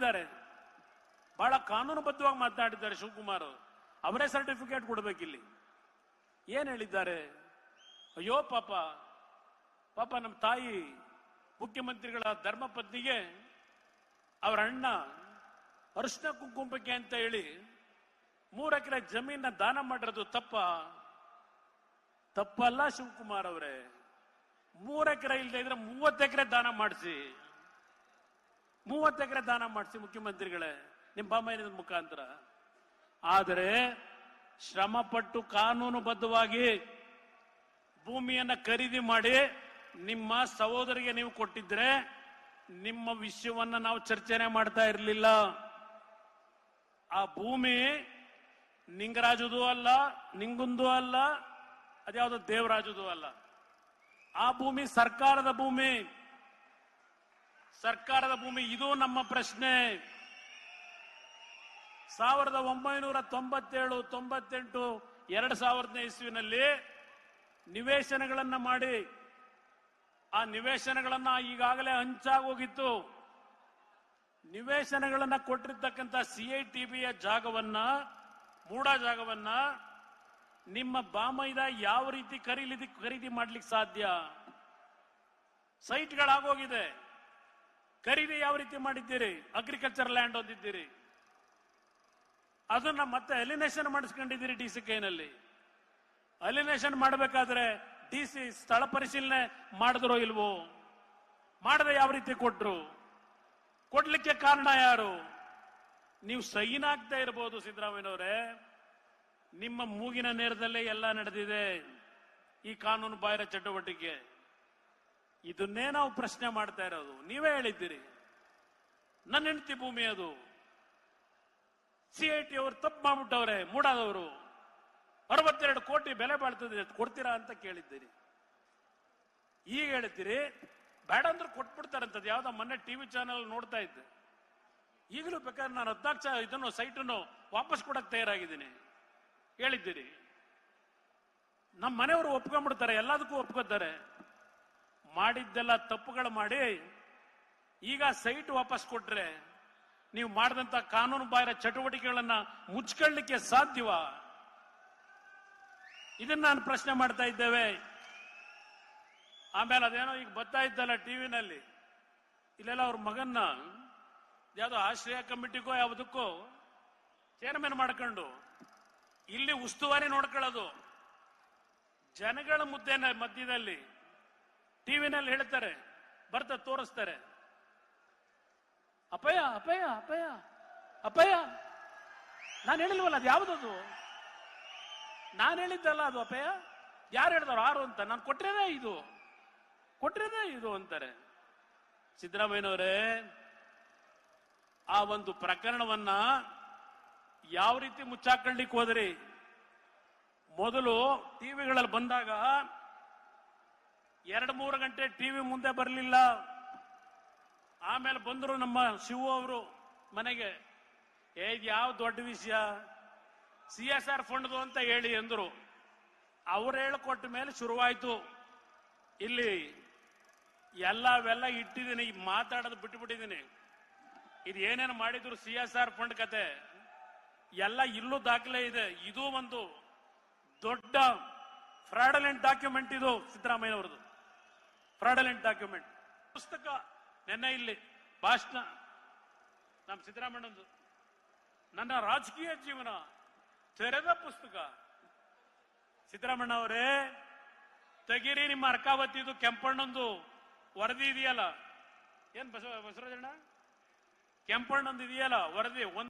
ಮಾತನಾಡಿದ್ದಾರೆ ಬಹಳ ಕಾನೂನುಬದ್ಧವಾಗಿ ಮಾತನಾಡಿದ್ದಾರೆ ಶಿವಕುಮಾರ್ ಅವರೇ. ಸರ್ಟಿಫಿಕೇಟ್ ಕೊಡ್ಬೇಕಿಲ್ಲಿ ಏನ್ ಹೇಳಿದ್ದಾರೆ? ಅಯ್ಯೋ ಪಾಪ. ಪಾಪ ನಮ್ಮ ತಾಯಿ ಮುಖ್ಯಮಂತ್ರಿಗಳ ಧರ್ಮಪತ್ನಿಗೆ ಅವರ ಅಣ್ಣ ಅರ್ಶನ ಕುಂಕುಮಕ್ಕೆ ಅಂತ ಹೇಳಿ ಮೂರು ಎಕರೆ ಜಮೀನ ದಾನ ಮಾಡಿರೋದು ತಪ್ಪ. ತಪ್ಪಲ್ಲ ಶಿವಕುಮಾರ್ ಅವರೇ. ಮೂರು ಎಕರೆ ಇಲ್ಲದೆ ಇದ್ರೆ ಮೂವತ್ತು ಎಕರೆ ದಾನ ಮಾಡಿಸಿ. ಮೂವತ್ತು ಎಕರೆ ದಾನ ಮಾಡಿಸಿ ಮುಖ್ಯಮಂತ್ರಿಗಳೇ ನಿಮ್ಮ ಬಾಮೈನದ ಮುಖಾಂತರ. ಆದರೆ ಶ್ರಮಪಟ್ಟು ಕಾನೂನುಬದ್ಧವಾಗಿ ಭೂಮಿಯನ್ನ ಖರೀದಿ ಮಾಡಿ ನಿಮ್ಮ ಸಹೋದರಿಗೆ ನೀವು ಕೊಟ್ಟಿದ್ರೆ ನಿಮ್ಮ ವಿಷಯವನ್ನ ನಾವು ಚರ್ಚೆನೆ ಮಾಡ್ತಾ ಇರಲಿಲ್ಲ. ಆ ಭೂಮಿ ನಿಂಗರಾಜುದು ಅಲ್ಲ, ನಿಂಗುಂದು ಅಲ್ಲ, ಅದ್ಯಾವುದೋ ದೇವರಾಜುದು ಅಲ್ಲ. ಆ ಭೂಮಿ ಸರ್ಕಾರದ ಭೂಮಿ. ಸರ್ಕಾರದ ಭೂಮಿ, ಇದು ನಮ್ಮ ಪ್ರಶ್ನೆ. ಸಾವಿರದ ಒಂಬೈನೂರ ತೊಂಬತ್ತೇಳು, ತೊಂಬತ್ತೆಂಟು, ಎರಡು ಸಾವಿರದನೇ ಇಸ್ವಿನಲ್ಲಿ ನಿವೇಶನಗಳನ್ನ ಮಾಡಿ. ಆ ನಿವೇಶನಗಳನ್ನ ಈಗಾಗಲೇ ಹಂಚಾಗೋಗಿತ್ತು. ನಿವೇಶನಗಳನ್ನ ಕೊಟ್ಟಿರ್ತಕ್ಕಂಥ ಸಿ ಐ ಟಿ ಬಿಯ ಜಾಗವನ್ನ ಮೂಡ ಜಾಗವನ್ನ ನಿಮ್ಮ ಬಾಮೈದ ಯಾವ ರೀತಿ ಖರೀದಿ ಖರೀದಿ ಮಾಡ್ಲಿಕ್ಕೆ ಸಾಧ್ಯ? ಸೈಟ್ಗಳಾಗೋಗಿದೆ. ಖರೀದಿ ಯಾವ ರೀತಿ ಮಾಡಿದ್ದೀರಿ? ಅಗ್ರಿಕಲ್ಚರ್ ಲ್ಯಾಂಡ್ ಹೊಂದಿದ್ದೀರಿ. ಅದನ್ನ ಮತ್ತೆ ಅಲಿನೇಷನ್ ಮಾಡಿಸ್ಕೊಂಡಿದ್ದೀರಿ ಡಿ ಸಿ ಕೈನಲ್ಲಿ ಅಲಿನೇಷನ್ ಮಾಡಬೇಕಾದ್ರೆ ಡಿ ಸಿ ಸ್ಥಳ ಪರಿಶೀಲನೆ ಮಾಡಿದ್ರೋ ಇಲ್ವೋ? ಮಾಡದೆ ಯಾವ ರೀತಿ ಕೊಟ್ರು? ಕೊಡ್ಲಿಕ್ಕೆ ಕಾರಣ ಯಾರು? ನೀವು ಸೈನ್ ಆಗ್ತಾ ಇರಬಹುದು ಸಿದ್ದರಾಮಯ್ಯನವರೇ. ನಿಮ್ಮ ಮೂಗಿನ ನೇರದಲ್ಲೇ ಎಲ್ಲ ನಡೆದಿದೆ. ಈ ಕಾನೂನು ಬಾಹಿರ ಚಟುವಟಿಕೆ. ಇದನ್ನೇ ನಾವು ಪ್ರಶ್ನೆ ಮಾಡ್ತಾ ಇರೋದು. ನೀವೇ ಹೇಳಿದ್ದೀರಿ. ನನ್ನ ಹೆಂಡತಿ ಭೂಮಿ ಅದು. ಸಿ ಐ ಟಿ ಅವರು ತಪ್ಪು ಮಾಡ್ಬಿಟ್ಟವ್ರೆ, ಮೂಡಾದವರು. ಅರವತ್ತೆರಡು ಕೋಟಿ ಬೆಲೆ ಬಾಳ್ತದೆ ಕೊಡ್ತೀರಾ ಅಂತ ಕೇಳಿದ್ದೀರಿ. ಈಗ ಹೇಳ್ತೀರಿ ಬೇಡ ಅಂದ್ರೆ ಕೊಟ್ಬಿಡ್ತಾರಂತದ್ದು ಯಾವ್ದೋ ಮೊನ್ನೆ ಟಿವಿ ಚಾನೆಲ್ ನೋಡ್ತಾ ಇದ್ದೆ. ಈಗಲೂ ಬೇಕಾದ್ರೆ ನಾನು ಹದಿನಾಲ್ಕು ಸಾವಿರ ಇದನ್ನು, ಸೈಟನ್ನು ವಾಪಸ್ ಕೊಡಕ್ ತಯಾರಾಗಿದ್ದೀನಿ. ಹೇಳಿದ್ದೀರಿ. ನಮ್ಮ ಮನೆಯವರು ಒಪ್ಕೊಂಡ್ಬಿಡ್ತಾರೆ, ಎಲ್ಲದಕ್ಕೂ ಒಪ್ಕೋತಾರೆ. ಮಾಡಿದ್ದೆಲ್ಲ ತಪ್ಪುಗಳು ಮಾಡಿ ಈಗ ಸೈಟ್ ವಾಪಸ್ ಕೊಟ್ರೆ ನೀವು ಮಾಡಿದಂತ ಕಾನೂನು ಬಾಹಿರ ಚಟುವಟಿಕೆಗಳನ್ನ ಮುಚ್ಕೊಳ್ಳಿಕ್ಕೆ ಸಾಧ್ಯವ? ಇದನ್ನ ನಾನು ಪ್ರಶ್ನೆ ಮಾಡ್ತಾ ಇದ್ದೇವೆ. ಆಮೇಲೆ ಅದೇನೋ ಈಗ ಬರ್ತಾ ಇದ್ದಲ್ಲ ಟಿವಿನಲ್ಲಿ ಇಲ್ಲೆಲ್ಲ ಅವ್ರ ಮಗನ್ನ ಯಾವುದೋ ಆಶ್ರಯ ಕಮಿಟಿಗೋ ಯಾವುದಕ್ಕೋ ಚೇರ್ಮನ್ ಮಾಡ್ಕೊಂಡು ಇಲ್ಲಿ ಉಸ್ತುವಾರಿ ನೋಡ್ಕೊಳ್ಳೋದು. ಜನಗಳ ಮುದ್ದೆನ ಮಧ್ಯದಲ್ಲಿ. ಟಿವಿನಲ್ಲಿ ಹೇಳ್ತಾರೆ, ಬರ್ತ ತೋರಿಸ್ತಾರೆ. ಅಪಯ ಅಪಯ ಅಪಯ ಅಪಯ. ನಾನು ಹೇಳಿಲ್ವಲ್ಲ ಅದು ಯಾವುದದು? ನಾನು ಹೇಳಿದ್ದಲ್ಲ ಅದು ಅಪಯ? ಯಾರು ಹೇಳಿದವರು ಆರು ಅಂತ, ನಾನು ಕೊಟ್ರೇನೇ ಇದು. ಕೊಟ್ರೇನೇ ಇದು ಅಂತಾರೆ. ಸಿದ್ದರಾಮಯ್ಯನವರೇ, ಆ ಒಂದು ಪ್ರಕರಣವನ್ನ ಯಾವ ರೀತಿ ಮುಚ್ಚಾಕೊಳ್ಳಿಕ್ಕೆ ಹೋದ್ರಿ? ಮೊದಲು ಟಿವಿಗಳಲ್ಲಿ ಬಂದಾಗ ಎರಡು ಮೂರು ಗಂಟೆ ಟಿವಿ ಮುಂದೆ ಬರಲಿಲ್ಲ. ಆಮೇಲೆ ಬಂದರು ನಮ್ಮ ಶಿವು ಅವರು ಮನೆಗೆ, ಏ, ಇದು ಯಾವ ದೊಡ್ಡ ವಿಷಯ? ಸಿ ಎಸ್ ಆರ್ ಫಂಡ್ದು ಅಂತ ಹೇಳಿ ಅಂದ್ರು. ಅವ್ರು ಹೇಳಿಕೊಟ್ಟ ಮೇಲೆ ಶುರುವಾಯಿತು. ಇಲ್ಲಿ ಎಲ್ಲ ಅವೆಲ್ಲ ಇಟ್ಟಿದ್ದೀನಿ ಈಗ ಮಾತಾಡೋದು ಬಿಟ್ಟುಬಿಟ್ಟಿದ್ದೀನಿ ಇದು ಏನೇನು ಮಾಡಿದ್ರು ಸಿ ಎಸ್ ಆರ್ ಫಂಡ್ ಕತೆ? ಎಲ್ಲ ಇಲ್ಲೂ ದಾಖಲೆ ಇದೆ. ಇದು ಒಂದು ದೊಡ್ಡ ಫ್ರಾಡಲೆಂಟ್ ಡಾಕ್ಯುಮೆಂಟ್ ಇದು ಸಿದ್ದರಾಮಯ್ಯನವ್ರದ್ದು. Fraudulent document. ಪುಸ್ತಕ ನೆನ್ನೆ ಇಲ್ಲಿ, ಭಾಷಣ. ನಮ್ಮ ಸಿದ್ದರಾಮಣ್ಣಂದು ನನ್ನ ರಾಜಕೀಯ ಜೀವನ, ತೆರೆದ ಪುಸ್ತಕ. ಸಿದ್ದರಾಮಣ್ಣ ಅವರೇ ತೆಗೀರಿ ನಿಮ್ಮ ಅರ್ಕಾವತಿದು, ಕೆಂಪಣ್ಣಂದು ವರದಿ ಇದೆಯಲ್ಲ? ಏನ್ ಬಸವ, ಬಸವರಾಜಣ್ಣ? ಕೆಂಪಣ್ಣಂದು ಇದೆಯಲ್ಲ, ವರದಿ ಒಂದ್